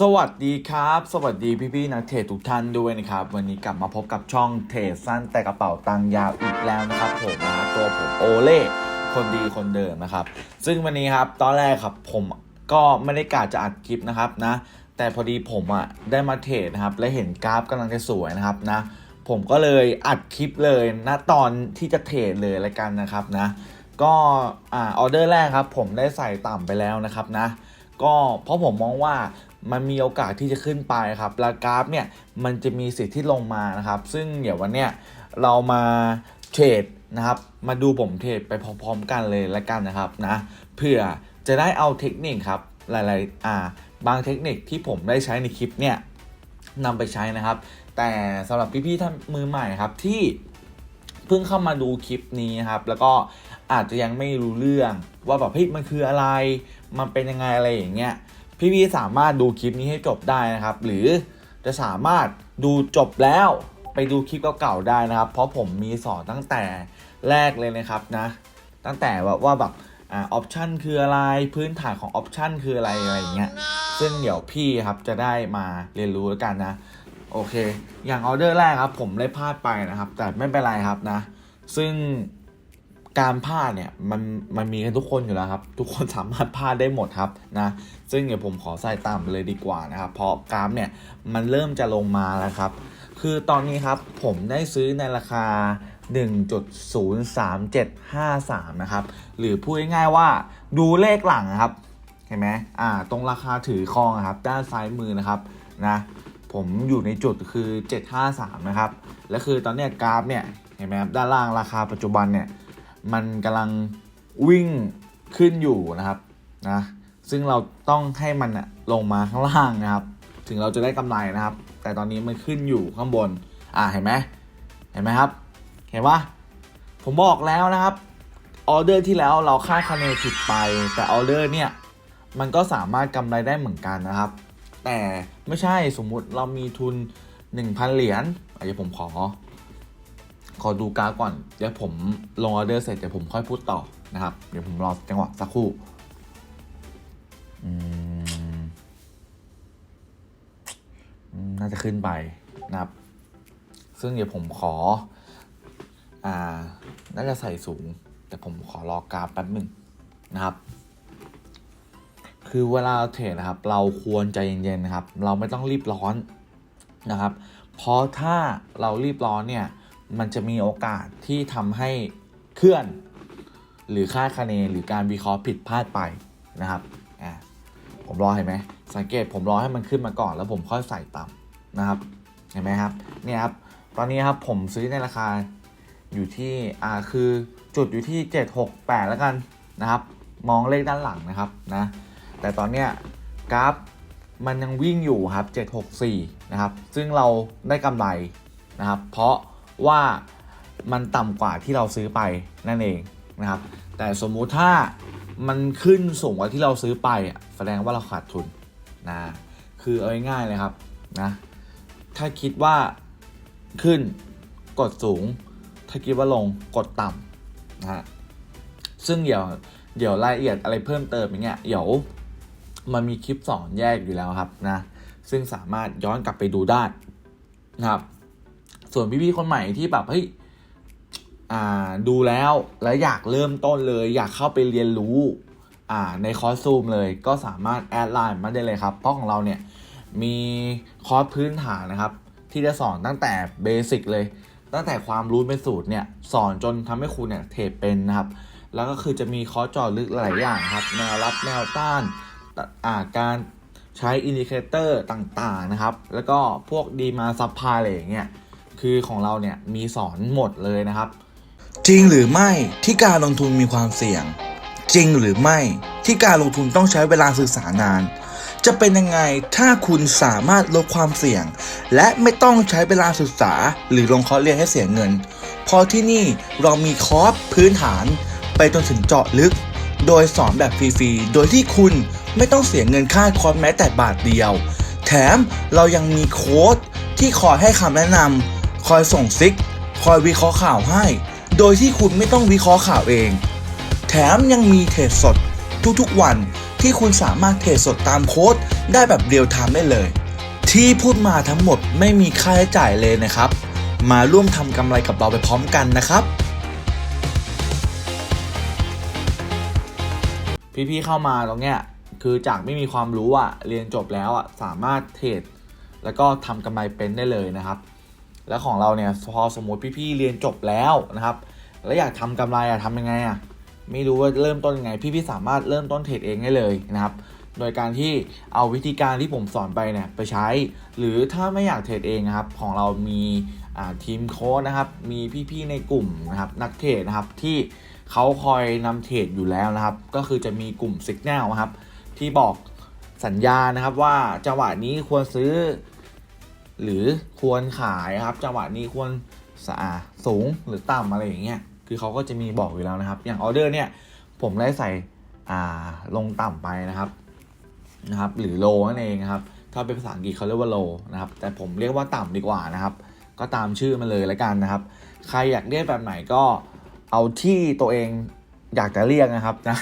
สวัสดีครับ สวัสดีพี่ๆนักเทรดทุกท่านด้วยนะครับ วันนี้กลับมาพบกับช่องเทรดสั้นแต่กระเป๋าตังค์ยาวอีกแล้วนะครับผมนะตัวผมโอเล่คนดีคนเดิมนะครับ ซึ่งวันนี้ครับตอนแรกครับผมก็ไม่ได้กะจะอัดคลิปนะครับนะ แต่พอดีผมอะได้มาเทรดนะครับ และเห็นกราฟกำลังจะสวยนะครับนะ ผมก็เลยอัดคลิปเลยนะตอนที่จะเทรดเลยละกันนะครับนะ ก็อ่าออเดอร์แรกครับ ผมได้ใส่ต่ำไปแล้วนะครับนะก็เพราะผมมองว่า มันมีโอกาสที่จะขึ้นไปครับแล้วกราฟเนี่ยมันจะมีสิทธิ์ที่ลงมานะครับ ซึ่งเดี๋ยววันเนี้ยเรามาเทรดนะครับ มาดูผมเทรดไปพร้อมๆกันเลยละกันนะครับนะเพื่อจะได้เอาเทคนิคครับหลายๆอ่าบางเทคนิคที่ผมได้ใช้ในคลิปเนี่ยนำไปใช้นะครับ แต่สำหรับพี่ๆท่านมือใหม่ครับที่เพิ่งเข้ามาดูคลิปนี้นะครับ แล้วก็อาจจะยังไม่รู้เรื่องว่าแบบเฮ้ยมันคืออะไร มันเป็นยังไงอะไรอย่างเงี้ย พี่ๆสามารถดูคลิปนี้ให้จบได้นะครับ หรือจะสามารถดูจบแล้วไปดูคลิปเก่าๆได้นะครับ เพราะผมมีสอนตั้งแต่แรกเลยนะครับนะ ตั้งแต่ว่าว่าแบบอ่าออปชันคืออะไรพื้นฐานของออปชันคืออะไรอะไรอย่างเงี้ยซึ่งเดี๋ยวพี่ครับจะได้มาเรียนรู้แล้วกันนะ โอเค อย่างออเดอร์แรกครับ ผมได้พลาดไปนะครับ แต่ไม่เป็นไรครับนะ ซึ่ง การพลาดเนี่ยมันมันมีกันทุกคนอยู่แล้วครับ ทุกคนสามารถพลาดได้หมดครับนะซึ่งเดี๋ยวผมขอใส่ตามไปเลยดีกว่านะครับเพราะกราฟเนี่ยมันเริ่มจะลงมาแล้วครับ คือตอนนี้ครับผมได้ซื้อในราคา 1.03753 นะครับ หรือพูดง่ายๆว่าดูเลขหลังนะครับเห็นไหมอ่าตรงราคาถือครองครับด้านซ้ายมือนะครับนะผมอยู่ในจุดคือ 753 นะครับ และคือตอนนี้กราฟเนี่ยเห็นไหมครับด้านล่างราคาปัจจุบันเนี่ย มันกำลังวิ่งขึ้นอยู่นะครับนะซึ่งเราต้องให้มันลงมาข้างล่างนะครับ ถึงเราจะได้กำไรนะครับ แต่ตอนนี้มันขึ้นอยู่ข้างบนอ่าเห็นไหมเห็นไหมครับ เห็นปะผมบอกแล้วนะครับออเดอร์ที่แล้วเราคาดคะเนนผิดไป แต่ออเดอร์เนี่ยมันก็สามารถกำไรได้เหมือนกันนะครับ แต่ไม่ใช่สมมุติเรามีทุน 1,000 เหรียญเดี๋ยวผมขอ ขอดูกราฟก่อน เดี๋ยวผมลงออเดอร์เสร็จเดี๋ยวผมค่อยพูดต่อนะครับ เดี๋ยวผมรอจังหวะสักครู่อืมน่าจะขึ้นไปนะครับ ซึ่งเดี๋ยวผมขอ อ่า น่าจะใส่สูง แต่ผมขอรอกราฟแป๊บหนึ่งนะครับ คือเวลาเราเทรดนะครับ เราควรใจเย็นๆนะครับ เราไม่ต้องรีบร้อนนะครับ เพราะถ้าเรารีบร้อนเนี่ย มันจะมีโอกาสที่ทำให้เคลื่อน หรือคาดคะเนหรือการวิเคราะห์ผิดพลาดไปนะครับอ่าผมรอเห็นไหมสังเกตผมรอให้มันขึ้นมาก่อนแล้วผมค่อยใส่ต่ำนะครับเห็นไหมครับเนี่ยครับตอนนี้ครับผมซื้อในราคาอยู่ที่อ่าคือจุดอยู่ที่ 768 แล้วกันนะครับ มองเลขด้านหลังนะครับนะแต่ตอนเนี้ยกราฟมันยังวิ่งอยู่ครับ 764 นะครับ ซึ่งเราได้กำไรนะครับ เพราะ ว่ามันต่ำกว่าที่เราซื้อไปนั่นเองนะครับ แต่สมมุติถ้ามันขึ้นสูงกว่าที่เราซื้อไปแสดงว่าเราขาดทุนนะคือเอาง่ายๆเลยครับนะถ้าคิดว่าขึ้นกดสูง ถ้าคิดว่าลงกดต่ำนะฮะซึ่งเดี๋ยวเดี๋ยวรายละเอียดอะไรเพิ่มเติมอย่างเงี้ยเดี๋ยวมันมีคลิปสอนแยกอยู่แล้วครับนะซึ่งสามารถย้อนกลับไปดูได้นะครับ ส่วนพี่ๆคนใหม่ที่แบบเฮ้ยดูแล้วแล้วอยากเริ่มต้นเลย อยากเข้าไปเรียนรู้ในคอร์สซูมเลยก็สามารถแอดไลน์มาได้เลยครับ เพราะของเราเนี่ยมีคอร์สพื้นฐานนะครับ ที่จะสอนตั้งแต่เบสิกเลย ตั้งแต่ความรู้เป็นสูตรเนี่ยสอนจนทำให้คุณเนี่ยเทรดเป็นนะครับ แล้วก็คือจะมีคอร์สเจอลึกหลายอย่างครับ แนวรับแนวต้านาการใช้อินดิเคเตอร์ต่างๆนะครับ แล้วก็พวกดีมาซับพายอะไรอย่างเงี้ย คือของเราเนี่ยมีสอนหมดเลยนะครับ จริงหรือไม่ที่การลงทุนมีความเสี่ยง จริงหรือไม่ที่การลงทุนต้องใช้เวลาศึกษานาน จะเป็นยังไงถ้าคุณสามารถลดความเสี่ยง และไม่ต้องใช้เวลาศึกษา หรือลงคอร์สเรียนให้เสียเงิน เพราะที่นี่เรามีคอร์สพื้นฐาน ไปจนถึงเจาะลึก โดยสอนแบบฟรีๆโดยที่คุณไม่ต้องเสียเงินค่าคอร์สแม้แต่บาทเดียว แถมเรายังมีโค้ดที่คอยให้คำแนะนำ คอยส่งซิก คอยวิเคราะห์ข่าวให้ โดยที่คุณไม่ต้องวิเคราะห์ข่าวเอง แถมยังมีเทรดสดทุกๆวันที่คุณสามารถเทรดสดตามโค้ดได้แบบเรียลไทม์ได้เลย ที่พูดมาทั้งหมดไม่มีค่าใช้จ่ายเลยนะครับ มาร่วมทำกำไรกับเราไปพร้อมกันนะครับพี่ๆเข้ามาตรงเนี้ยคือจากไม่มีความรู้อะเรียนจบแล้วอะสามารถเทรดแล้วก็ทำกำไรเป็นได้เลยนะครับ แล้วของเราเนี่ยพอสมมติพี่ๆเรียนจบแล้วนะครับ แล้วอยากทำกำไรอะทำยังไงอะไม่รู้ว่าเริ่มต้นยังไง พี่ๆสามารถเริ่มต้นเทรดเองได้เลยนะครับ โดยการที่เอาวิธีการที่ผมสอนไปเนี่ยไปใช้ หรือถ้าไม่อยากเทรดเองนะครับ ของเรามีทีมโค้ดนะครับ มีพี่ๆในกลุ่มนะครับนักเทรดนะครับที่เขาคอยนำเทรดอยู่แล้วนะครับ ก็คือจะมีกลุ่ม Signal นะครับ ที่บอกสัญญาณนะครับว่าจังหวะนี้ควรซื้อ หรือควรขายครับ จังหวะนี้ควรสะอาดสูงหรือต่ำอะไรอย่างเงี้ยคือเขาก็จะมีบอกอยู่แล้วนะครับ อย่างออเดอร์เนี่ยผมได้ใส่อ่าลงต่ำไปนะครับนะครับ หรือโลนั่นเองนะครับถ้าเป็นภาษาอังกฤษเขาเรียกว่าโลนะครับ แต่ผมเรียกว่าต่ำดีกว่านะครับ ก็ตามชื่อมันเลยล้วกันนะครับ ใครอยากเรียกแบบไหนก็เอาที่ตัวเองอยากจะเรียกนะครับนะ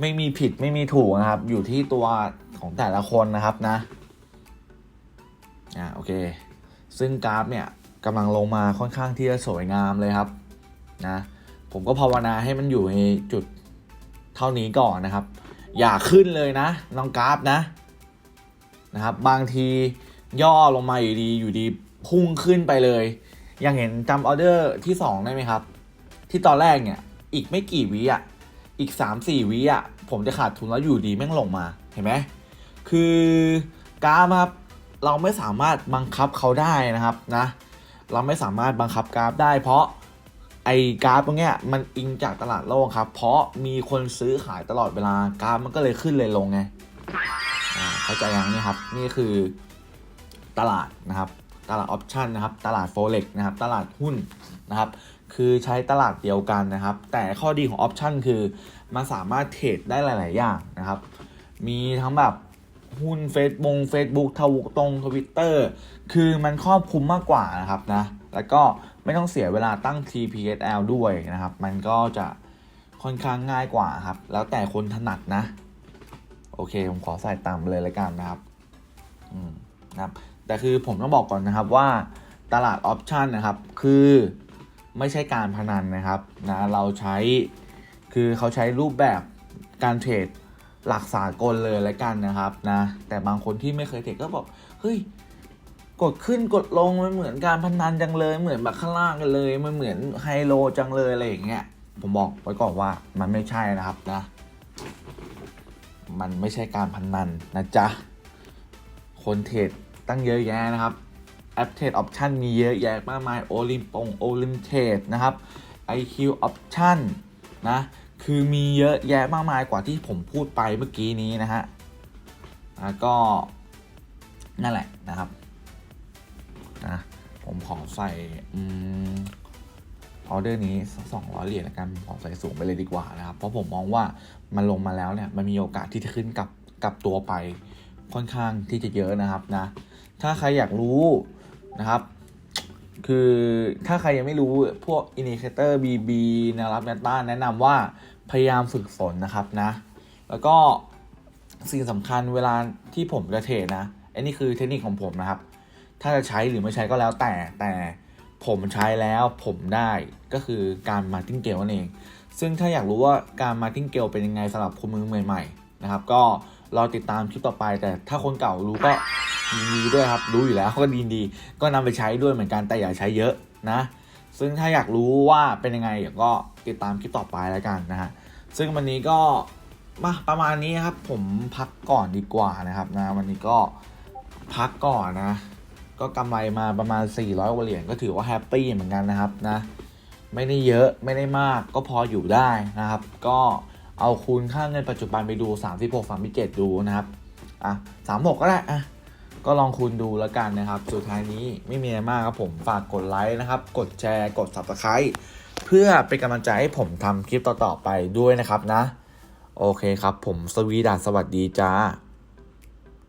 ไม่มีผิดไม่มีถูกนะครับ อยู่ที่ตัวของแต่ละคนนะครับนะ อ่าโอเค ซึ่งกราฟเนี่ยกำลังลงมาค่อนข้างที่จะสวยงามเลยครับนะผมก็ภาวนาให้มันอยู่ในจุดเท่านี้ก่อนนะครับ อย่าขึ้นเลยนะน้องกราฟนะนะครับ บางทีย่อลงมาอยู่ดีอยู่ดีพุ่งขึ้นไปเลย ยังเห็นจำออเดอร์ที่ 2 ได้ไหมครับ ที่ตอนแรกเนี่ยอีกไม่กี่วิอะอีก 3-4วิอะผมจะขาดทุนแล้วอยู่ดีแม่งลงมาเห็นไหมคือกราฟครับ เราไม่สามารถบังคับเขาได้นะครับนะ เราไม่สามารถบังคับกราฟได้ เพราะไอ้กราฟตรงเนี้ยมันอิงจากตลาดโลกครับ เพราะมีคนซื้อขายตลอดเวลากราฟมันก็เลยขึ้นเลยลงไงเข้าใจยังนี่ครับนี่คือตลาดนะครับ ตลาดออปชันนะครับ ตลาดโฟเร็กนะครับ ตลาดหุ้นนะครับ คือใช้ตลาดเดียวกันนะครับ แต่ข้อดีของออปชันคือมันสามารถเทรดได้หลาย ๆ อย่างนะครับ มีทั้งแบบ หุ้นเฟซบุ๊งเฟซบุ๊กทวตรงทวิตเตอร์คือมันครอบคลุมมากกว่านะครับนะ แล้วก็ไม่ต้องเสียเวลาตั้ง TPSL ด้วยนะครับ มันก็จะค่อนข้างง่ายกว่าครับ แล้วแต่คนถนัดนะ โอเค ผมขอใส่ตามเลยล้วกันนะครับ อืมนะครับ แต่คือผมต้องบอกก่อนนะครับว่าตลาดออปชันนะครับ คือไม่ใช่การพนันนะครับนะ เราใช้คือเขาใช้รูปแบบการเทรด หลักสากลเลยแล้วกันนะครับนะแต่บางคนที่ไม่เคยเทรดก็บอกเฮ้ยกดขึ้นกดลงมันเหมือนการพนันจังเลยเหมือนแบบข้างล่างกันเลยมันเหมือนไฮโลจังเลยอะไรอย่างเงี้ยผมบอกไว้ก่อนว่ามันไม่ใช่นะครับนะ มันไม่ใช่การพนันนะจ๊ะ คนเทรดตั้งเยอะแยะนะครับแอปเทรดออปชันมีเยอะแยะมากมายโอลิมปงโอลิมเทรดนะครับ IQ Option นะ คือมีเยอะแยะมากมายกว่าที่ผมพูดไปเมื่อกี้นี้นะฮะแล้วก็นั่นแหละนะครับนะผมขอใส่ออเดอร์นี้สองร้อยเหรียญละกันผมขอใส่สูงไปเลยดีกว่านะครับ เพราะผมมองว่ามันลงมาแล้วเนี่ยมันมีโอกาสที่จะขึ้นกับกับตัวไปค่อนข้างที่จะเยอะนะครับนะ ถ้าใครอยากรู้นะครับ คือถ้าใครยังไม่รู้พวก Indicator BB แนวรับแนวต้านแนะนำว่า พยายามฝึกฝนนะครับนะ แล้วก็สิ่งสำคัญเวลาที่ผมจะเทรดนะอันนี้คือเทคนิคของผมนะครับ ถ้าจะใช้หรือไม่ใช้ก็แล้วแต่แต่ผมใช้แล้วผมได้ก็คือการมาร์ติ้งเกลนั่นเอง ซึ่งถ้าอยากรู้ว่าการมาร์ติ้งเกลเป็นยังไงสำหรับคนมือใหม่ๆนะครับ ก็รอติดตามคลิปต่อไป แต่ถ้าคนเก่ารู้ก็ดีด้วยครับ รู้อยู่แล้วก็ดีดี ก็นำไปใช้ด้วยเหมือนกันแต่อย่าใช้เยอะนะ ซึ่งถ้าอยากรู้ว่าเป็นยังไงเดี๋ยวก็ติดตามคลิปต่อไปแล้วกันนะฮะ ซึ่งวันนี้ก็มาประมาณนี้ครับ ผมพักก่อนดีกว่านะครับนะวันนี้ก็พักก่อนนะ ก็กำไรมาประมาณ 400กว่าเหรียญก็ถือว่าแฮปปี้เหมือนกันนะครับนะไม่ได้เยอะไม่ได้มากก็พออยู่ได้นะครับ ก็เอาคูณค่าเงินปัจจุบันไปดู 36 37 ดูนะครับอะ36 ก็ได้อะ ก็ลองคูณดูแล้วกันนะครับ สุดท้ายนี้ไม่มีอะไรมากครับผมฝากกดไลค์นะครับ กดแชร์กด Subscribe เพื่อเป็นกำลังใจให้ผมทำคลิปต่อๆไปด้วยนะครับนะ โอเคครับผมสวีดาสวัสดีจ้า